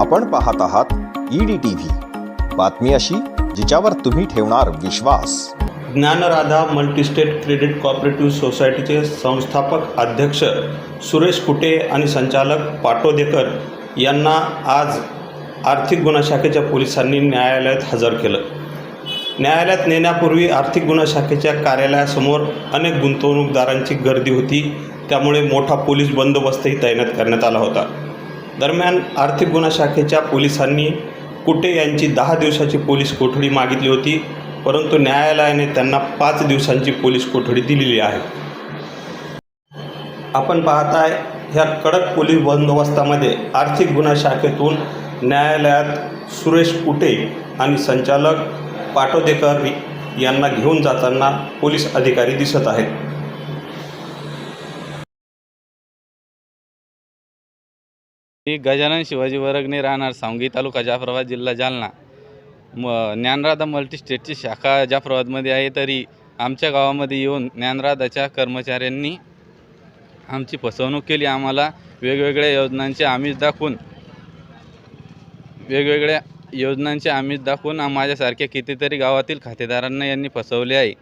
आपण पाहत आहात ईडी टीव्ही बातमी अशी जिच्यावर तुम्ही ठेवणार विश्वास. ज्ञानराधा मल्टीस्टेट क्रेडिट कॉपरेटिव्ह सोसायटीचे संस्थापक अध्यक्ष सुरेश कुटे आणि संचालक पाटोदेकर यांना आज आर्थिक गुन्हा शाखेच्या पोलिसांनी न्यायालयात हजर केलं. न्यायालयात नेण्यापूर्वी आर्थिक गुन्हा शाखेच्या कार्यालयासमोर अनेक गुंतवणूकदारांची गर्दी होती. त्यामुळे मोठा पोलीस बंदोबस्तही तैनात करण्यात आला होता. दरम्यान आर्थिक गुन्हा शाखेच्या पोलिसांनी कुटे यांची दहा दिवसाची पोलीस कोठडी मागितली होती परंतु न्यायालयाने त्यांना पाच दिवसांची पोलीस कोठडी दिलेली आहे. आपण पाहताय ह्या कडक पोलीस बंदोबस्तामध्ये आर्थिक गुन्हा शाखेतून न्यायालयात सुरेश कुटे आणि संचालक पाटोदेकर यांना घेऊन जाताना पोलीस अधिकारी दिसत आहेत. मी गजानन शिवाजी वरगणे राहणार सांगली तालुका जाफराबाद जिल्हा जालना. म ज्ञानराधा मल्टीस्टेटची शाखा जाफराबादमध्ये आहे तरी आमच्या गावामध्ये येऊन ज्ञानराधाच्या कर्मचाऱ्यांनी आमची फसवणूक केली. आम्हाला वेगवेगळ्या योजनांचे आमिष दाखवून वेगवेगळ्या योजनांचे आमिष दाखवून माझ्यासारख्या कितीतरी गावातील खातेदारांना यांनी फसवले आहे.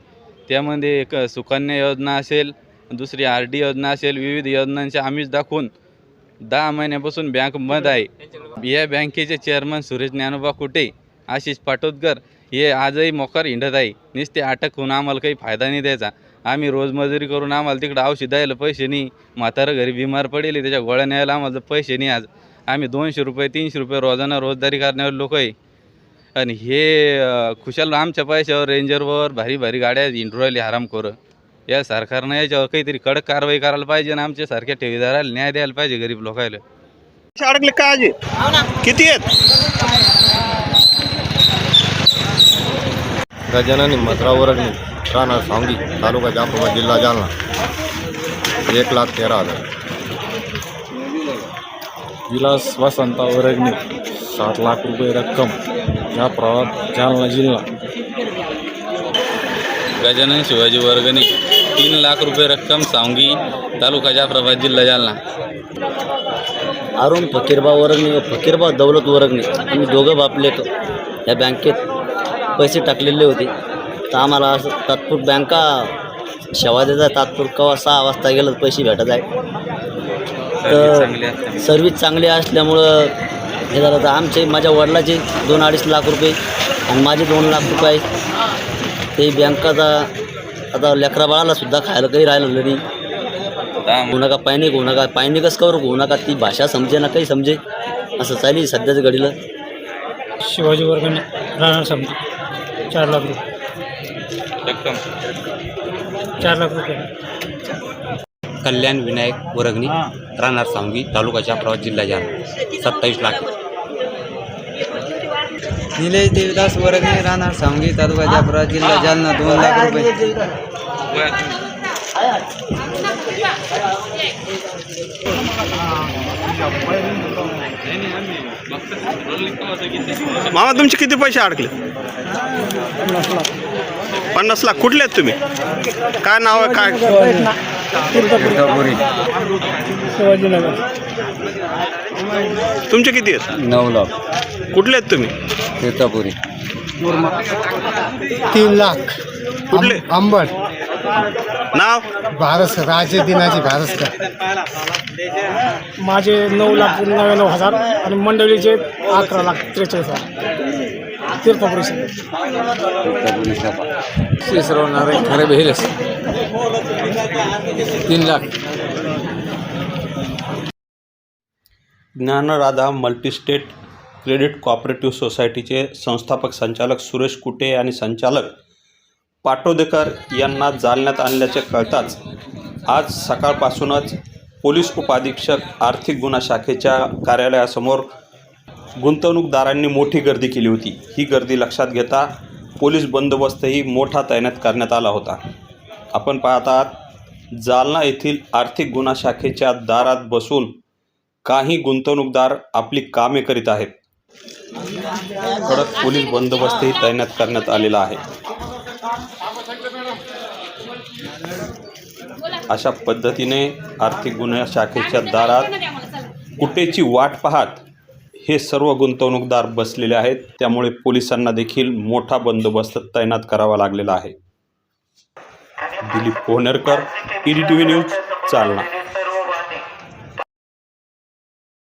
त्यामध्ये एक सुकन्या योजना असेल दुसरी आर डी योजना असेल विविध योजनांचे आमिष दाखवून दहा महिन्यापासून बँक बंद आहे. या बँकेचे चेअरमन सुरेश ज्ञानोबा कुटे आशिष पाटोदकर हे आजही मोकार हिंडत आहे. नुसते अटक होऊन आम्हाला काही फायदा नाही द्यायचा. आम्ही रोजमजुरी करून आम्हाला तिकडं औषध द्यायला पैसे नाही. म्हातारं घरी बिमार पडेल त्याच्या गोळ्या न्यायला आम्हाला पैसे नाही आज. आम्ही दोनशे रुपये तीनशे रुपये रोजाना रोजदारी करणारे लोक आहे. आणि हे खुशाल आमच्या पैशावर रेंजरवर भारी भारी गाड्या हिंडू राहिली हराम करू या सरकारनं याच्यावर काहीतरी कडक कारवाई करायला पाहिजे आणि आमच्यासारख्या ठेवीदाराला न्याय द्यायला पाहिजे गरीब लोकायला. अडकले का आजी किती आहेत? गजानन हिम्मतराव वरगणे राहणार सांगली तालुका जाफराबाद जिल्हा जालना. एक लाख तेरा हजार. विलास वसंता वरगणे सात लाख रुपये रक्कम या प्रवाहात जालना जिल्हा. गजानन शिवाजी वर्गणी तीन लाख रुपये रक्कम सांगी तालुका जाफराबाद जिल्हा जालना. अरुण फकीरबा वरगणे व फकीरबा दौलत वरगणे आम्ही दोघं बापले या बँकेत पैसे टाकलेले होते. तर आम्हाला असं तात्पुर बँका सेवा देतात तात्पुर केव्हा सहा वाजता गेलं तर पैसे भेटत आहे तर सर्विस चांगली असल्यामुळं हे झालं तर आमचे माझ्या वडिलाचे दोन अडीच लाख रुपये आणि माझे दोन लाख रुपये आहेत. ते बँकाचा आता लेकरा बाळाला सुद्धा खायला काही राहिलं नाही. होऊ नका पायनिक होऊ नका पायनिकच कवर होऊ नका ती भाषा समजे ना काही समजे? असं चालेल सध्याचं घडीला. शिवाजी वर्गणे राहणार समजा. चार लाख रुपये. रक्कम. चार लाख रुपये. कल्याण विनायक वरगणी राहणार सांगी तालुका जाफराबाद जिल्हा जालना सत्तावीस लाख. निलेश देवदास वरगणे राहणार सांगली तालुका जाफराबाद जिल्हा जालना दोन लाख रुपये. मामा तुमचे किती पैसे अडकले? पन्नास लाख. कुठले आहेत तुम्ही? काय नाव आहे काय? शिवाजीनगर. तुमचे किती आहेत? नऊ लाख. कुठले आहेत तुम्ही? सीतापुरी. तीन लाख. कुठले? अंबड. नाव? भारत राजे दिनाजी भारतकर माझे नऊ लाख नव्याण्णव हजार आणि मंडळीचे अकरा लाख त्रेचाळीस हजार. तीर्थपुरीचे शेषराव नारायण खरे भेलस तीन lakh. Dnyanradha multistate credit cooperative सोसायटीचे संस्थापक संचालक सुरेश कुटे आणि संचालक पाटोदेकर यांना जालण्यात आणल्याचे कळताच आज सकाळपासूनच पोलीस उपाधीक्षक आर्थिक गुन्हा शाखेच्या कार्यालयासमोर गुंतवणूकदारांनी मोठी गर्दी केली होती. ही गर्दी लक्षात घेता पोलीस बंदोबस्तही मोठा तैनात करण्यात आला होता. आपण पाहत आहात जालना येथील आर्थिक गुन्हा शाखेच्या दारात बसून काही गुंतवणूकदार आपली कामे करीत आहेत. कडक पोलीस बंदोबस्तही तैनात करण्यात आलेला आहे. अशा पद्धतीने आर्थिक गुन्हा शाखेच्या दारात कुठेची वाट पाहत हे सर्व गुंतवणूकदार बसलेले आहेत. त्यामुळे पोलिसांना देखील मोठा बंदोबस्त तैनात करावा लागलेला आहे. Dilip Pohnerkar E D T V news Jalna.